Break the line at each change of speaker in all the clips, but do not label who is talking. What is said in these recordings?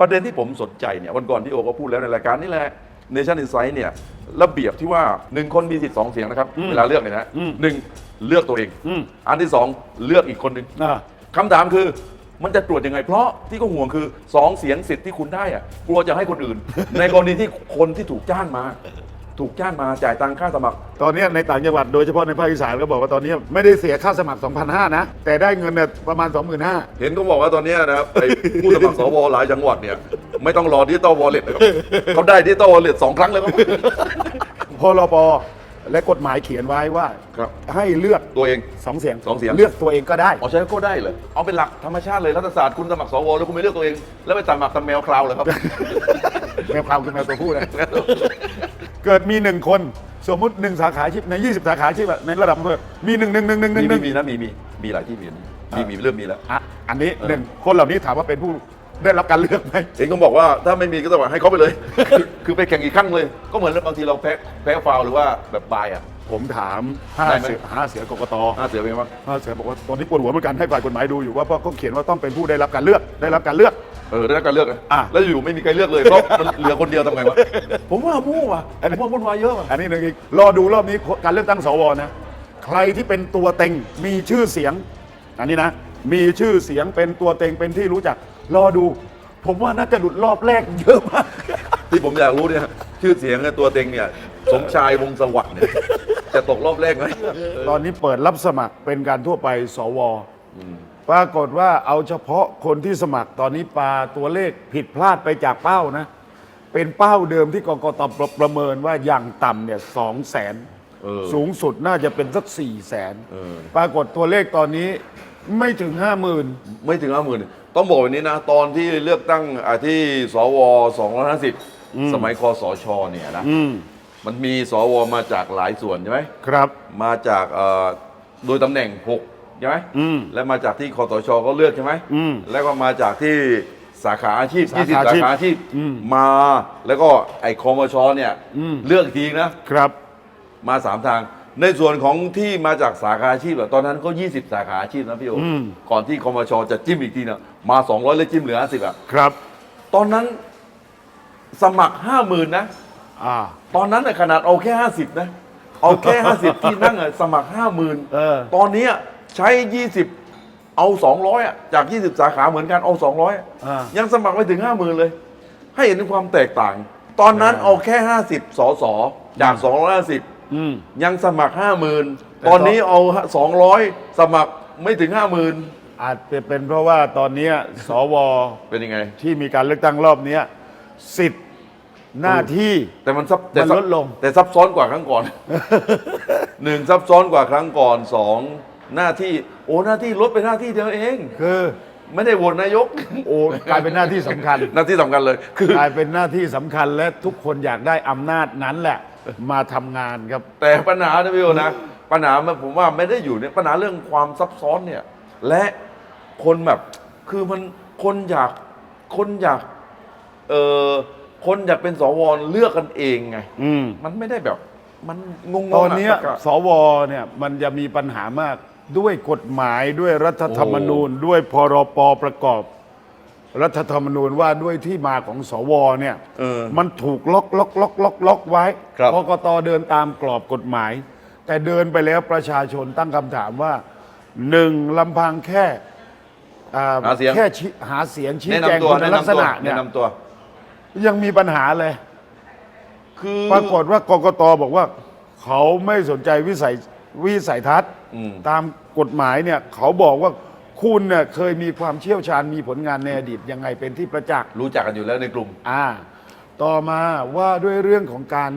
ประเด็นที่ผมสนใจเนี่ยวันก่อนที่โอก็พูดแล้วในรายการนี่แหละ Nation Insight เนี่ยระเบียบที่ว่าหนึ่งคนมีสิทธิ์สองเสียงนะครับ เวลาเลือกเนี่ยนะ
อืม
หนึ่งเลือกตัวเอง
อืม
อันที่สองเลือกอีกคนหนึ่ง
อ่า
คำถามคือมันจะตรวจยังไง เพราะที่ก็ห่วงคือสองเสียงสิทธิ์ที่คุณได้อะกลัวจะให้คนอื่น ในกรณีที่คนที่ถูกจ้างมา ถูกจ้างมาจ่ายตังค่าสมัคร
ตอนนี้ในต่างจังหวัดโดยเฉพาะในภาคอีสานก็บอกว่าตอนนี้ไม่ได้เสียค่าสมัคร 2,500นะ แต่ได้เงินเนี่ยประมาณ 25,000
เห็นเขาบอกว่าตอนเนี้ยนะครับไอ้ผู้สมัครสวหลายจังหวัดเนี่ยไม่ต้องรอดิจิตอลวอลเล็ตนะครับเขาได้ดิจิตอลวอลเล็ตสองครั้งแล้วครับ
พรปและกฎหมายเขียนไว้ว่า
ครับ
ให้เลือก
ตัวเอง
สองเสียง
สองเสียง
เลือกตัวเองก็ได้
เอาใช้ก็ได้เลย เอาเป็นหลักธรรมชาติเลยรัฐศาสตร์คุณสมัครสวแล้วคุณไม่เลือกตัวเอง แล้วไปสมัครทำแมวคราวเลยครับ
แมวความคือแมวตัวผู้นะ เกิดมีหนึ่งคน สมมุติหนึ่งสาขาอาชีพใน 20 สาขาอาชีพอะในระดับอำเภอมีหนึ่งหนึ่งหนึ่งหนึ่งห
มี
นึ่งห
มี
นึ่ง
มีนะมีมีมีหลายที่มีมีมีเริ่มมีแล้ว
อะอันนี้หนึ่งคนเหล่านี้ถามว่าเป็นผู้ได้รับการเลือกไหม
เองต้องบอกว่าถ้าไม่มีก็ต้องบอกให้เขาไปเลย คือคือไปแข่งอีกครั้งเลย ก็เหมือนบางทีเราแพ้แพ้ฟาวล์หรือว่าแบบบายอะ
ผมถามห้า
ได้ไหม
เสือห้าเสือกกต
น่าเสียไปไหมวะ
ห้าเสือบอกว่าตอนนี้ปวดหัวเหมือนกันให้ฝ่ายกฎหมายดูอยู่ว่าเพราะเขาเขียนว่าต้องเป็นผู้ได้รับการเลือกได้รับการเลือก
เออได้รับการเลือกนะ
อะ
แล้วอยู่ไม่มีใครเลือกเลยเพราะมันเหลือคนเดียวทำไงวะผมว่ามั่วว่ะผมว่าวุ่นวายเยอะว่ะ
อันนี้หนึ่งอีกรอดูรอบนี้การเลือกตั้งสวนะ ใครที่เป็นตัวเต็งมีชื่อเสียง อันนี้นะ มีชื่อเสียงเป็นตัวเต็งเป็นที่รู้จัก รอดู ผมว่าน่าจะหลุดรอบแรกเยอะมาก
ที่ผมอยากรู้เนี่ยชื่อเสียงเนี่ยตัวเต็งเนี่ย สมชายวงศ์สวัสดิ์เนี่ยจะตกรอบแรกไหม
ตอนนี้เปิดรับสมัครเป็นการทั่วไปสว ปรากฏว่าเอาเฉพาะคนที่สมัครตอนนี้ปลาตัวเลขผิดพลาดไปจากเป้านะ เป็นเป้าเดิมที่กกตประประเมินว่าอย่างต่ำเนี่ยสองแสน
เออ
สูงสุดน่าจะเป็นสักสี่แสน
เออ
ปรากฏตัวเลขตอนนี้ไม่ถึงห้าหมื่น
ไม่ถึงห้าหมื่นต้องบอกแบบนี้นะ ตอนที่เลือกตั้งอ่าที่สว250สมัยคอสชเนี่ยนะ
อืม
มันมีสวมาจากหลายส่วนใช่ไหม
ครับ
มาจากเอ่อโดยตำแหน่ง 6 ใช่ไหม
อืม
และมาจากที่คอสชก็เลือกใช่ไหม
อืม
แล้วก็มาจากที่สาขาอาชีพ
สาขา
20
อา
สา
ชีพ
ขาอาชีพ
อืม
มาแล้วก็ไอ้คอมชเนี่ย
อืม
เลือกอีกทีนะ
ครับ
มาสามทาง ในส่วนของที่มาจากสาขาอาชีพอะตอนนั้นก็ 20 สาขาอาชีพนะพี่โอ
อืม
ก่อนที่คอมชจะจิ้มอีกทีนะมา 200แล้วจิ้มเหลือ50อะ
ครับ
ตอนนั้นสมัคร 50,000นะ
อ่า
ตอนนั้นน่ะขนาดเอาแค่ 50 นะ เอาแค่ 50 ที่นั่งอะสมัคร 50,000
เออ
ตอนเนี้ย ใช้ 20 เอา 200อะจาก 20 สาขาเหมือนกันเอา 200อะ
อ่า
ยังสมัครไม่ถึง 50,000 เลย ให้เห็นถึงความแตกต่าง ตอนนั้น
อ่า
เอาแค่ 50 สสจาก 250
อืม
ยังสมัคร
แต่
50,000 ตอนนี้เอา 200 สมัครไม่ถึง 50,000
อาจจะเป็นเพราะว่าตอนเนี้ยสว
เป็นยังไง
ที่มีการเลือกตั้งรอบเนี้ยสิทธิ์หน้าที่
แต่มันซับแต่
มัน
ซับ
ลดลง
แต่ซับซ้อนกว่าครั้งก่อน หนึ่งซับซ้อนกว่าครั้งก่อนสอง หน้าที่โอ้หน้าที่ลดไปหน้าที่เดียวเอง
คือ
ไม่ได้โหวตนายก
โอ้กลายเป็นหน้าที่สำคัญ
หน้าที่สำคัญเลยคือ ก
ลายเป็นหน้าที่สำคัญและทุกคนอยากได้อำนาจนั้นแหละ มาทำงานครับ
แต่ปัญหานะพี่โอนะ ปัญหามันผมว่าไม่ได้อยู่เนี่ยปัญหาเรื่องความซับซ้อนเนี่ย และคนแบบคือมันคนอยากคนอยากเออคนอยากเป็นสวเลือกกันเองไง
อืม
มันไม่ได้แบบ มันงงๆ
ตอนเนี้ยะะสวเนี่ยมันจะมีปัญหามาก ด้วยกฎหมายด้วยรัฐธรรมนูญ ด้วยพรปประกอบ รัฐธรรมนูญว่าด้วยที่มาของสวเนี่ย
เออ
มันถูกล็อกล็อกล็อกล็อกล็อกไว้
ครับ
กกตเดินตามกรอบกฎหมาย แต่เดินไปแล้วประชาชนตั้งคำถามว่าหนึ่งลำพังแค่อ่า
หาเสียง
แค่ชี้หาเสียงชี้
แนะ
แจง
นำตัว
คุณ
แนะ
ลัก
นำ
ษ
ตัว
ณะเนี่ย
แนะนำตัว
ยังมีปัญหาเลย
คือ
ปรากฏว่ากกตบอกว่า เขาไม่สนใจวิสัยวิสัยทัศน์
อืม
ตามกฎหมายเนี่ยเขาบอกว่าคุณเนี่ยเคยมีความเชี่ยวชาญมีผลงานในอดีตยังไงเป็นที่ประจักษ์
รู้จักกันอยู่แล้วในกลุ่ม
อ่า ต่อมาว่าด้วยเรื่องของการ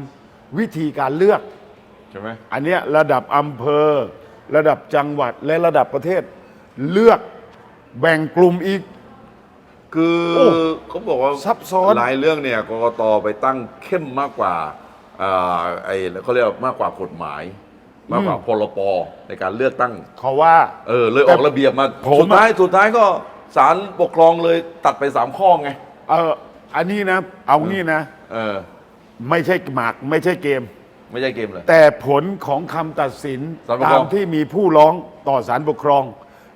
วิธีการเลือก
ใช่ไหม
อันเนี้ยระดับอำเภอ ระดับจังหวัดและระดับประเทศ เลือกแบ่งกลุ่มอีก
คือ
โอ้
เขาบอกว่า
ซับซ้อน
หลายเรื่องเนี่ยกกตไปตั้งเข้มมากกว่าอ่าไอ้เขาเรียกว่ามากกว่ากฎหมาย มากกว่าพรปในการเลือกตั้ง
เขาว่า
เออเลยอ
แต่
อกระเบียบมา
ผม
สุดท้ายสุดท้ายก็ศาลปกครองเลยตัดไปสามข้อไง
เอออันนี้นะ เอางี้นะ
เออ
ไม่ใช่หมากไม่ใช่เกม
ไม่ใช่เกมเลย
แต่ผลของคำตัดสิน
ศาลปกคร
ตา
อง
มที่มีผู้ร้องต่อศาลปกครอง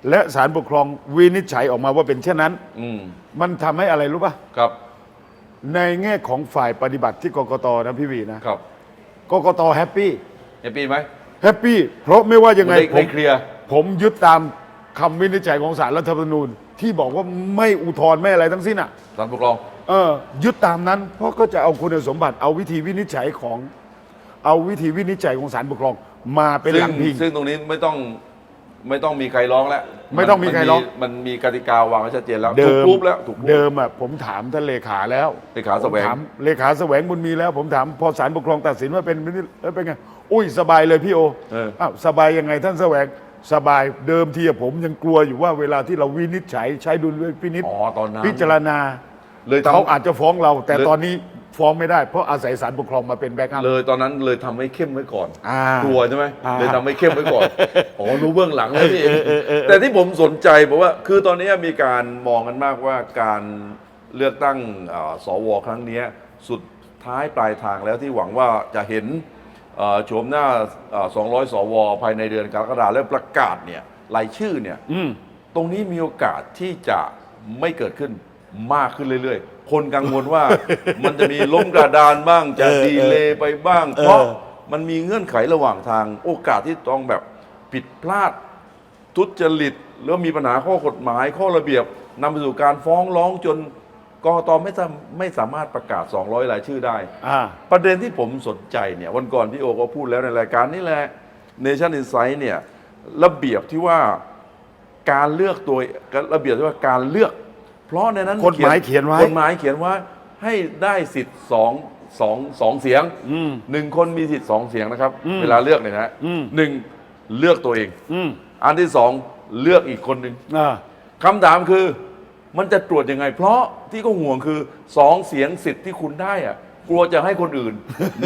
และศาลปกครองวินิจฉัยออกมาว่าเป็นเช่นนั้น
อืม
มันทำให้อะไรรู้ป่ะ
ครับ
ในแง่ของฝ่ายปฏิบัติที่กกตนะพี่วีนะ ครับกกตแฮปปี้
เห็นปีไหม
แฮปปี้เพราะไม่ว่ายังไง
ได้
ผ
ได้
ม
เคลียร์
ผมยึดตามคำวินิจฉัยของศาลรัฐธรรมนูญ ที่บอกว่าไม่อุทธรณ์ไม่อะไรทั้งสิ้นอะ
ศาลปกครอง
เออยึดตามนั้น เพราะก็จะเอาคุณสมบัติเอาวิธีวินิจฉัยของ เอาวิธีวินิจฉัยของศาลปกครอง มาเป็นห
ซึ่
ลั
ง
งพิง
ซึ่งตรงนี้ไม่ต้อง ไม่ต้องมีใครร้องแล้ว
ไม่ต้องมีใครร้อง
มันมีกติกาวางไว้ชัดเจนแล้ว
เดิ
ถูก
ม
รูปแล้วถูกรูป
เดิมอะผมถามท่านเลขาแล้ว
เลขาแสวง
ผมถามเลขาแสวงบุญมีแล้ว ผมถามพอศาลปกครองตัดสินว่าเป็นเอ้ยเป็นไงอุ้ยสบายเลยพี่โอ
เออ
อ้าวสบายยังไงท่านแสวงสบายเดิมทีอะผมยังกลัวอยู่ว่าเวลาที่เราวินิจฉัยใช้ดุลพินิจ
อ๋อตอนนั้น
พิจารณา
เลยทำ
เขาอาจจะฟ้องเรา แต่
เลย
ตอนนี้ ฟ้องไม่ได้เพราะอาศัยศาลปกครองมาเป็นแบ็กอัพ
เลยตอนนั้นเลยทำให้เข้มไว้ก่อน
อ่าก
ลัวใช่ไหม
อ่า
เลยทำให้เข้มไว้ก่อนอ๋อรู้เบื้องหลังแล้วนี่เองแต่ที่ผมสนใจเพราะว่า คือตอนนี้มีการมองกันมากว่าการเลือกตั้งเอ่อสวครั้งเนี้ยสุดท้ายปลายทางแล้วที่หวังว่าจะเห็นเอ่อโฉมหน้าเอ่อ200 สว ภายในเดือนกรกฎาคมแล้วประกาศเนี่ยรายชื่อเนี่ย
อืม
ตรงนี้มีโอกาสที่จะไม่เกิดขึ้นมากขึ้นเรื่อยๆ คนกังวลว่า มันจะมีล้มกระดานบ้างจะ
เออ
ดีเลย์ไปบ้าง
เออ
เพราะมันมีเงื่อนไขระหว่างทางโอกาสที่ต้องแบบผิดพลาด ทุจริตแล้วมีปัญหาข้อกฎหมายข้อระเบียบนำไปสู่การฟ้องร้องจนกกตไม่สามไม่สามารถประกาศ 200 รายชื่อได้
อ่า
ประเด็นที่ผมสนใจเนี่ยวันก่อนพี่โอก็พูดแล้วในรายการนี่แหละ Nation Insight เนี่ยระเบียบที่ว่าการเลือกตัวระเบียบที่ว่าการเลือก เพราะในนั้น
กฎหมายเขียนไว้
กฎหมายเขียนว่าให้ได้สิทธิ์สองสองสองเสียง
อืม
หนึ่งคนมีสิทธิ์สองเสียงนะครับ
อืม
เวลาเลือกเนี่ยนะ
อืม
หนึ่งเลือกตัวเอง
อืม
อันที่สองเลือกอีกคนหนึ่ง
อ่า
คำถามคือ มันจะตรวจยังไง เพราะที่ก็ห่วงคือสองเสียงสิทธิ์ที่คุณได้อะกลัวจะให้คนอื่น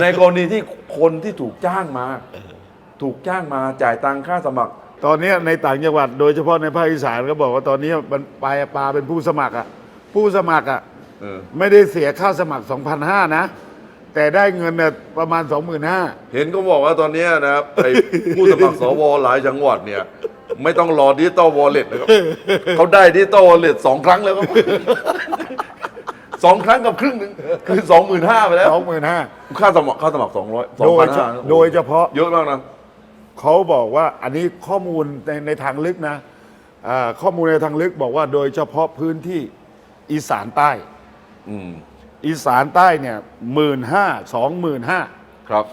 ในกรณีที่คนที่ถูกจ้างมา ถูกจ้างมาจ่ายตังค่าสมัคร
ตอนเนี้ยในต่างจังหวัดโดยเฉพาะในภาคอีสานก็บอกว่าตอนนี้มันปลายปลาเป็นผู้สมัครอะผู้สมัครอะ
เออ
ไม่ได้เสียค่าสมัคร 2,500นะ แต่ได้เงินเนี่ยประมาณ 25,000
เห็นก็บอกว่าตอนเนี้ยนะครับไอ้ผู้สมัครสวหลายจังหวัดเนี่ย ไม่ต้องรอดิจิตอลวอลเล็ตนะครับเขาได้ดิจิตอลวอลเล็ตสองครั้งแล้วครับสองครั้งกับครึ่งหนึ่งคือสองหมื่นห้าไปแล้ว
25,000
ค่าสมัครค่าสมัครสองร้อยสอง
โด
พั
ย
น
เฉ
ห้า
โดยเฉพาะ
เยอะมากนะ
เขาบอกว่าอันนี้ข้อมูลในในทางลึกนะอ่าข้อมูลในทางลึกบอกว่าโดยเฉพาะพื้นที่อีสานใต้
อืม
อีสานใต้เนี่ยหมื่นห้าสองหมื่นห้า
ครับ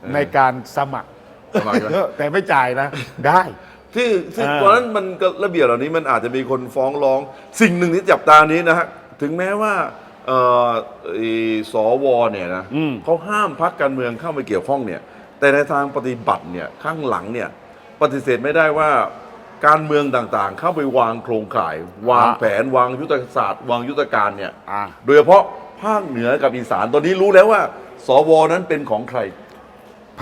เออ
ในการสมัคร
สมัครใช่ไหม
แต่ไม่จ่ายนะ ได้
ที่ที่
อ่า
เพราะฉะนั้นมันก็ระเบียบเหล่านี้มันอาจจะมีคนฟ้องร้อง สิ่งหนึ่งที่จับตานี้นะฮะถึงแม้ว่าเอ่อไอ้สวเนี่ยนะเขาห้ามพักการเมืองเข้ามาเกี่ยวข้องเนี่ย แต่ในทางปฏิบัติเนี่ยข้างหลังเนี่ยปฏิเสธไม่ได้ว่าการเมืองต่างๆ เข้าไปวางโครงข่าย วางแผนวางยุทธศาสตร์ วางยุทธการเนี่ย
อ่า
โดยเฉพาะภาคเหนือกับอีสานตอนนี้รู้แล้วว่า สวนั้นเป็นของใคร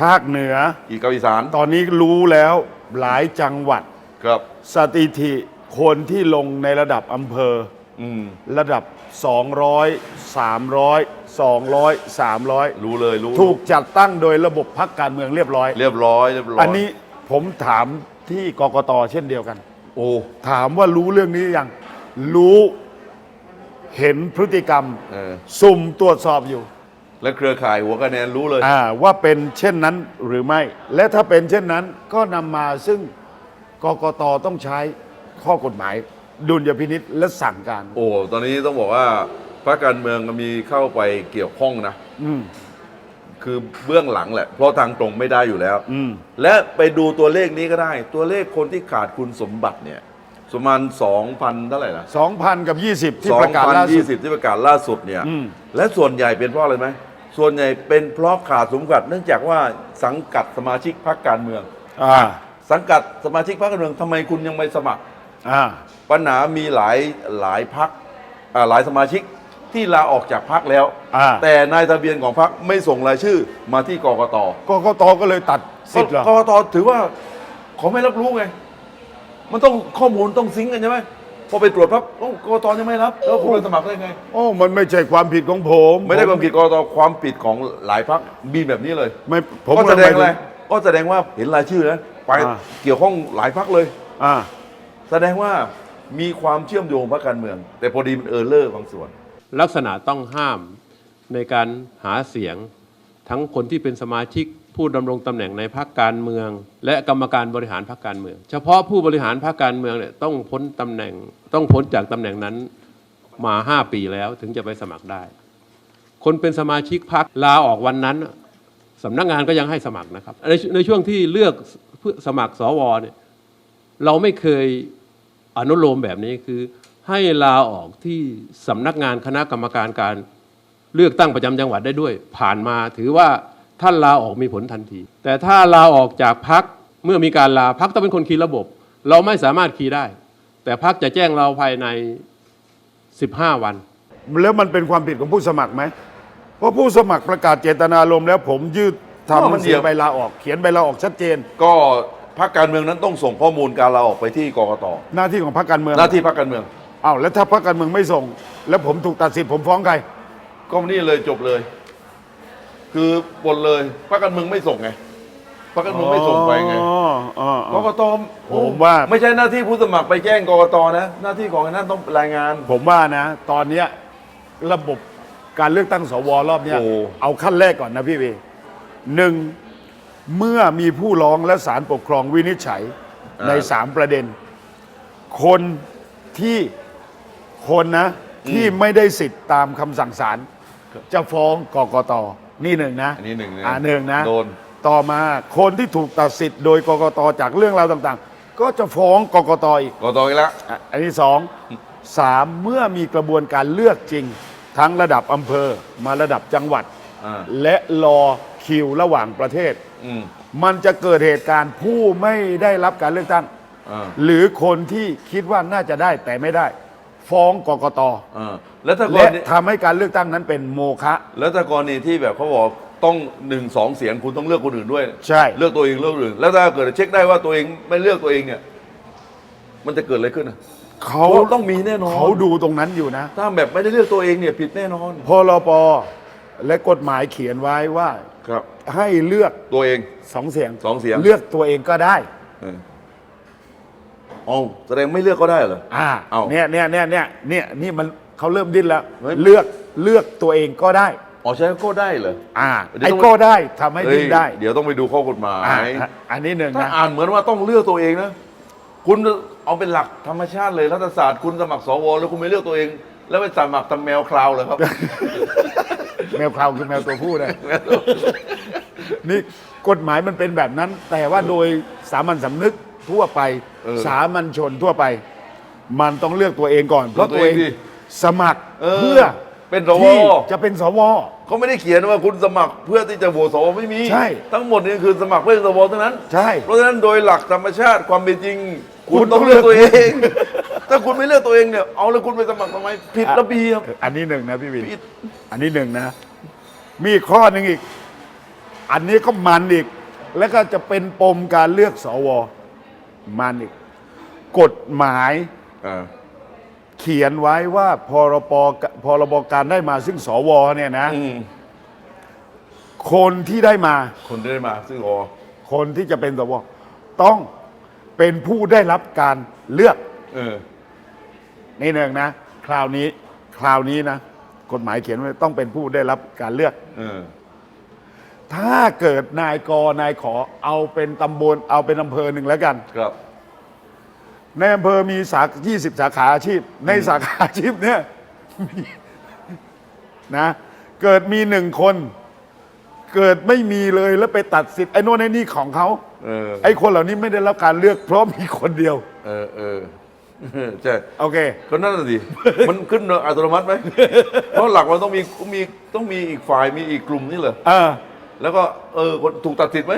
ภาคเหนือ
อีกกับอีสาน
ตอนนี้รู้แล้วหลายจังหวัด
ครับ
สถิติคนที่ลงในระดับอำเภอ
อืม
ระดับ 200 300 200 300
รู้เลยรู้
ถูกจัดตั้งโดยระบบพักการเมืองเรียบร้อย
เรียบร้อยเรียบร้อย
อันนี้ผมถามที่กกตเช่นเดียวกัน
โอ้
ถามว่ารู้เรื่องนี้ยังรู้เห็นพฤติกรรม
เออ
สุ่มตรวจสอบอยู่
และเครือข่ายหัวคะแนนรู้เลย
อ่าว่าเป็นเช่นนั้นหรือไม่ และถ้าเป็นเช่นนั้นก็นำมาซึ่งกกตต้องใช้ข้อกฎหมาย ดุลยพินิษและสั่งการ
โอ้ ตอนนี้ต้องบอกว่า พรรคการเมืองมีเข้าไปเกี่ยวข้องนะ
อืม
คือเบื้องหลังแหละ เพราะทางตรงไม่ได้อยู่แล้ว
อืม
และไปดูตัวเลขนี้ก็ได้ ตัวเลขคนที่ขาดคุณสมบัติเนี่ยประมาณ2,000เท่าไหร่นะ
2,000กับ20ที่ประกาศล่าสุด
2,020 ที่ประกาศล่าสุดเนี่ย
อืม
และส่วนใหญ่เป็นเพราะอะไรไหม ส่วนใหญ่เป็นเพราะขาดสมบัติเนื่องจากว่าสังกัดสมาชิกพรรคการเมือง
อ่า
สังกัดสมาชิกพรรคการเมืองทำไมคุณยังไม่สมัคร
อ่า
ปัญหามีหลายหลายพักหลายสมาชิก ที่ลาออกจากพักแล้ว
อ่า
แต่นายทะเบียนของพักไม่ส่งรายชื่อมาที่กกต
กกตก็เลยตัดสิทธิ์เหรอก
กตถือว่าเขาไม่รับรู้ไง มันต้องข้อมูลต้องซิงค์กันใช่ไหมพอไปตรวจปั๊บโอ้กกตยังไม่รับ แล้วคุณไปสมัครได้ไง
โอ้มันไม่ใช่ความผิดของผม
ไม่ได้ความผิดกกตความผิดของหลายพักมีแบบนี้เลย
ไม่ผม
ก็แสดงอะไร
หมายถึ
ก็แสดงว่าเห็นรายชื่อนะไป
อ่า
เกี่ยวข้องหลายพักเลย
อ่า
แสดงว่ามีความเชื่อมโยงพรรคการเมือง แต่พอดีมันเออเลอร์บางส่วน
ลักษณะต้องห้ามในการหาเสียง ทั้งคนที่เป็นสมาชิกผู้ดำรงตำแหน่งในพรรคการเมือง และกรรมการบริหารพรรคการเมือง เฉพาะผู้บริหารพรรคการเมืองเนี่ยต้องพ้นตำแหน่งต้องพ้นจากตำแหน่งนั้นมา 5 ปีแล้วถึงจะไปสมัครได้ คนเป็นสมาชิกพรรคลาออกวันนั้นสำนักงานก็ยังให้สมัครนะครับในในช่วงที่เลือกเพื่อสมัครสวเนี่ยเราไม่เคยอนุโลมแบบนี้คือ ให้ลาออกที่สำนักงานคณะกรรมการการเลือกตั้งประจำจังหวัดได้ด้วย ผ่านมาถือว่าท่านลาออกมีผลทันที แต่ถ้าลาออกจากพักเมื่อมีการลาพักต้องเป็นคนคีย์ระบบ เราไม่สามารถคีย์ได้ แต่พักจะแจ้งเราภายใน 15 วัน
แล้วมันเป็นความผิดของผู้สมัครไหมเพราะผู้สมัครประกาศเจตนารมณ์แล้วผมยืด
ก็มัน
ทำ
เดี
เสี
ย
ยวใบลาออก เขียนใบลาออกชัดเจน
ก็พรรคการเมืองนั้นต้องส่งข้อมูลการลาออกไปที่กกต
หน้าที่ของพรรคการเมือง
หน้าที่พรรคการเมือง
อ้าวแล้วถ้าพรรคการเมืองไม่ส่ง แล้วผมถูกตัดสิทธิ์ผมฟ้องใคร
ก็นี่เลยจบเลย คือปลดเลยพรรคการเมืองไม่ส่งไงพรรคการเมืองไม่ส่งไปไง
อ๋ออ๋ออ๋
ก
อ
กต
ผมว่า
ไม่ใช่หน้าที่ผู้สมัครไปแจ้งกกตนะ หน้าที่ของไอ้นั่นต้องรายงาน
ผมว่านะ ตอนเนี้ยระบบการเลือกตั้งสวรอบเนี้ย
โอ้
เอาขั้นแรกก่อนนะพี่เวหนึ่งเมื่อมีผู้ร้องและศาลปกครองวินิจฉัยในสามประเด็น คนที่ คนนะ ที่ไม่ได้สิทธิ์ตามคำสั่งศาลจะฟ้องกกตนี่หนึ่งนะ
อันนี้หนึ่งนะ
อ่าหนึ่งนะ
โดน
ต่อมาคนที่ถูกตัดสิทธิ์โดยกกตจากเรื่องราวต่างๆ ก็จะฟ้องกกตอีก
กกตอีกแล้ว
อะอันที่สองสามเมื่อมีกระบวนการเลือกจริง ทั้งระดับอำเภอมาระดับจังหวัด
อ่า
และรอคิวระหว่างประเทศ
อืม
มันจะเกิดเหตุการณ์ผู้ไม่ได้รับการเลือกตั้ง
อ่า
หรือคนที่คิดว่าน่าจะได้แต่ไม่ได้ ฟ้องกกต
อ่าแล้วถ้ากร
และ
ณี
ทำให้การเลือกตั้งนั้นเป็นโมฆะ
แล้วถ้ากรณีที่แบบเขาบอกต้องหนึ่งสองเสียงคุณต้องเลือกคนอื่นด้วย
ใช่
เลือกตัวเองเลือกคนอื่น แล้วถ้าเกิดเช็คได้ว่าตัวเองไม่เลือกตัวเองเนี่ย มันจะเกิดอะไรขึ้นอะ
เขา
เขาต้องมีแน่นอน
เขาดูตรงนั้นอยู่นะ
ถ้าแบบไม่ได้เลือกตัวเองเนี่ยผิดแน่นอน
พรปและกฎหมายเขียนไว้ว่า
ครับ
ให้เลือก
ตัวเอง
สองเสียง
สองเสียง
เลือกตัวเองก็ได้
เออ เอาแสดงไม่เลือกก็ได้เหรอ
อ่า
เอ้า
เนี่ยเนี่ยเนี่ยเนี่ยเนี่ยนี่มันเขาเริ่มดิ้นแล้ว
เฮ้ย
เลือกเลือกตัวเองก็ได้
อ๋อใช้ก็ได้เหรอ
อ่า
เดี๋ยว
ไอ้
ต้อง
ก็ได้ทำให้
เฮ้ย
ดิ้นได้
เดี๋ยวต้องไปดูข้อกฎหมาย
อ่าอันนี้หนึ่ง
ถ้า
นะ
อ่านเหมือนว่าต้องเลือกตัวเองนะ คุณเอาเป็นหลักธรรมชาติเลยรัฐศาสตร์คุณสมัครสวแล้วคุณไม่เลือกตัวเอง แล้วไปสมัครทำแมวคราวเหรอครับ
แมวคราวคือแมวตัวผู้นะ นี่กฎหมายมันเป็นแบบนั้น แต่ว่าโดยสามัญสำนึก ทั่วไป
เออ
สามัญชนทั่วไป มันต้องเลือกตัวเองก่อน เพราะ
เลือกตั
ตัวว
เอ
เองง
ดิ
สมัคร
เออ
เพื่อ
เป็นสว
ที่จะเป็นสว
เขาไม่ได้เขียนว่าคุณสมัครเพื่อที่จะโหวตสวไม่มี
ใช่
ทั้งหมดนี่คือสมัครเพื่อสวเท่านั้น
ใช่
เพราะฉะนั้นโดยหลักธรรมชาติความเป็นจริง คุณ
คุณต้
ต้อ
องง
เลือกตัว
เลื
เอ
อก
ง ถ้าคุณไม่เลือกตัวเองเนี่ยเอาแล้วคุณไปสมัครทำไมผิดระเบียบ
อันนี้หนึ่งนะพี่วิน
ผิด
อันนี้หนึ่งนะ มีอีกข้อหนึ่งอีก อันนี้ก็มันอีก แล้วก็จะเป็นปมการเลือกสว มันอีกกฎหมาย
อ่า
เขียนไว้ว่าพรปพรบการได้มาซึ่งสวเนี่ยนะ
อืม
คนที่ได้มา
คนได้มาซึ่งอ
คนที่จะเป็นสวต้องเป็นผู้ได้รับการเลือก
เออ
นี่หนึ่งนะ คราวนี้ คราวนี้นะ กฎหมายเขียนไว้ต้องเป็นผู้ได้รับการเลือก
เออ
ถ้าเกิดนายกนายขอเอาเป็นตำบลเอาเป็นอำเภอหนึ่งแล้วกัน
ครับ
ในอำเภอมีสา20สาขาอาชีพ ในสาขาอาชีพเนี่ยมีนะ เกิดมีหนึ่งคน เกิดไม่มีเลยแล้วไปตัดสิทธิ์ไอ้โน่นไอ้นี่ของเขา
เออ
ไอ้คนเหล่านี้ไม่ได้รับการเลือกเพราะมีคนเดียว
เออเออใช่
โอเค
ก็นั่นน่ะสิ มันขึ้นอัตโนมัติไหม เพราะหลักมันต้องมีมีต้องมีอีกฝ่ายมีอีกกลุ่มนี่เหรอ
เออ
แล้วก็เออคนถูกตัดสิทธิ์ไหม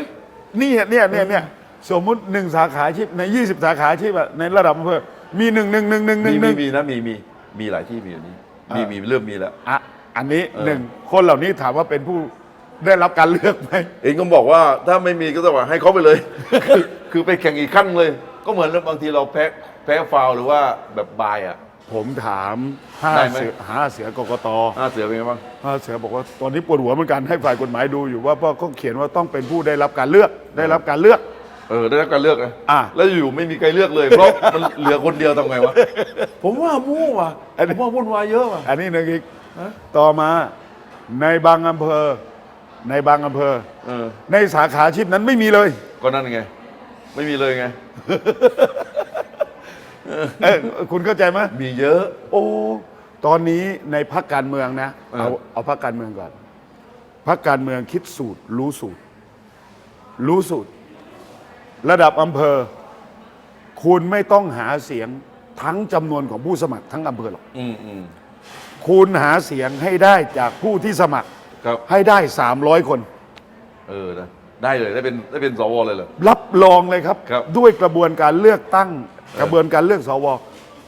นี่เนี่ยเนี่ยเนี่ยสมมุติหนึ่งสาขาอาชีพใน 20 สาขาอาชีพอะในระดับอำเภอมีหนึ่งหนึ่งหนึ่งหนึ่งห
มี
นึ่งห
มี
นึ่ง
มีนะมีมีมีหลายที่มีอยู่นี้มี
เออ
มีเริ่มมีแล้ว
อะอันนี้
เออ
หนึ่งคนเหล่านี้ถามว่าเป็นผู้ได้รับการเลือกไหม
เองก็บอกว่าถ้าไม่มีก็ต้องว่าให้เขาไปเลย คือคือไปแข่งอีกขั้นเลย ก็เหมือนบางทีเราแพ้แพ้ฟาวล์หรือว่าแบบบายอะ
ผมถามห้า
ได้ไหม
เสือหาเสือกกต
ห้าเสือเป็นไงบ้าง
ห้าเสือบอกว่าตอนนี้ปวดหัวเหมือนกันให้ฝ่ายกฎหมายดูอยู่ว่าเพราะเขาเขียนว่าต้องเป็นผู้ได้รับการเลือกได้รับการเลือก
เออ ได้รับการเลือกนะ
อะ
แล้วอยู่ไม่มีใครเลือกเลย เพราะมันเหลือคนเดียวทำไงวะ ผมว่ามั่วว่ะ
อันนี้
ผมว่าวุ่นวายเยอะว่ะ
อันนี้นึงอีกต่อมาในบางอำเภอ ในบางอำเภอ
เออ
ในสาขาอาชีพนั้นไม่มีเลย
ก็นั่นไง ไม่มีเลยไง
เอ้ยคุณเข้าใจไหม
มีเยอะ
โอ้ ตอนนี้ในพักการเมืองนะ
เออ
เอาเอาพักการเมืองก่อนพักการเมืองคิดสูตร รู้สูตร รู้สูตร ระดับอำเภอ คุณไม่ต้องหาเสียงทั้งจำนวนของผู้สมัครทั้งอำเภอหรอก
อืมอืม
คุณหาเสียงให้ได้จากผู้ที่สมัคร
ครับ
ให้ได้300คน
เออนะได้เลยได้เป็นได้เป็นสวเลยเหรอ
รับรองเลยครับ
ครับ
ด้วยกระบวนการเลือกตั้ง กระบวนการเลือกสว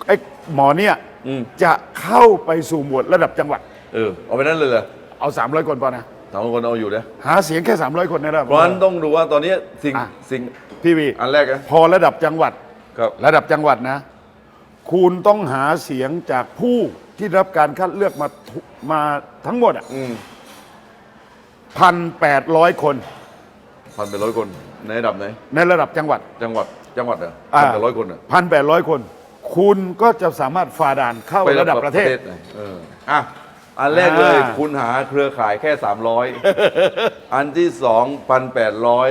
ไอ้หมอเนี่ย
อืม
จะเข้าไปสู่หมวดระดับจังหวัด
เออเอาไปนั่นเลยเหรอ
เอา 300 คนพอนะ
สามคนเอาอยู่นะ
หาเสียงแค่ 300 คนในระดับ
เพราะฉะนั้นต้องดูว่าตอนนี้สิ่ง
อะ
สิ่ง
พี่วี
อันแรกนะ
พอระดับจังหวัด
ครับ
ระดับจังหวัดนะ คุณต้องหาเสียงจากผู้ที่ได้รับการคัดเลือกมาทุมาทั้งหมดอะ
อืม
พันแปดร้อยคน
พันเป็นร้อยคนในระดับไหน
ในระดับจังหวัด
จังหวัด จังหวัดเหรอพันเป็นร้อยคนเหรอ
พันแปดร้อยคน คุณก็จะสามารถฝ่าด่านเข้าระดับประเทศ
ไหนเอออะอันแรกเลย
อ่า
คุณหาเครือข่ายแค่300อันที่สองพันแปดร้อย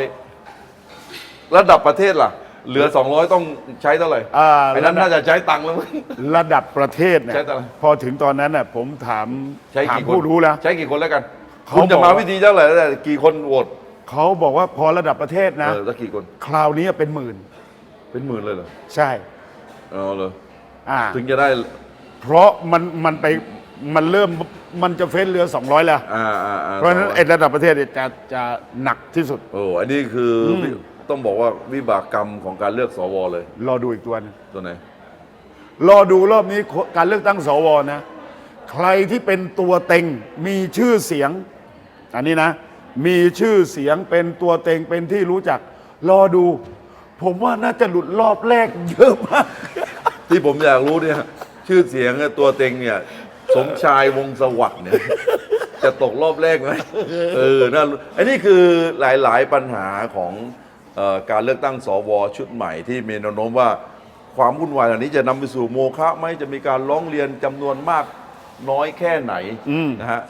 ระดับประเทศล่ะ เหลือ 200 ต้องใช้เท่าไหร่
อ่า
ไอ้นั้นน่าจะใช้ตังค์แล้วมั้ง
ระดับประเทศเนี่ย
ใช่ตลอด
พอถึงตอนนั้นน่ะผมถาม
ใช้
ถาม
กี่คน
ผู้รู้แล้ว
ใช้กี่คนแล้วกัน
เขา
คุณจะ
บอก
มา
ว่า
วิธีเท่าไหร่แล้วแต่กี่คนโหวต
เขาบอกว่าพอระดับประเทศนะ
เออสักกี่คน
คราวนี้เป็นหมื่น
เป็นหมื่นเลยเหรอ
ใช่
เออเลย
อ่า
ถึงจะได้
เพราะมันมันไปมันเริ่มมันจะเฟ้นเรือ 200 แล้ว
อ่าอ่าอ่า
เพราะฉะนั้นไอ้ระดับประเทศเนี่ยจะจะหนักที่สุด
โอ้อันนี้คืออ
ม
ต้องบอกว่าวิบากกรรมของการเลือกสวเลย
รอดูอีกตัวหนึง
ตัวไหน
รอดูรอบนี้การเลือกตั้งสวนะ ใครที่เป็นตัวเต็งมีชื่อเสียง อันนี้นะ มีชื่อเสียงเป็นตัวเต็งเป็นที่รู้จัก รอดู ผมว่าน่าจะหลุดรอบแรกเยอะมาก
ที่ผมอยากรู้เนี่ย ชื่อเสียงตัวเต็งเนี่ย สมชายวงศ์สวัสดิ์เนี่ย จะตกรอบแรกไหมเออน่ารู้อันนี้คือหลายๆปัญหาของเออการเลือกตั้งสวชุดใหม่ที่มีแนวโน้มว่าความวุ่นวายเหล่านี้จะนำไปสู่โมฆะไหมจะมีการร้องเรียนจำนวนมากน้อยแค่ไหน
อืม
นะฮะ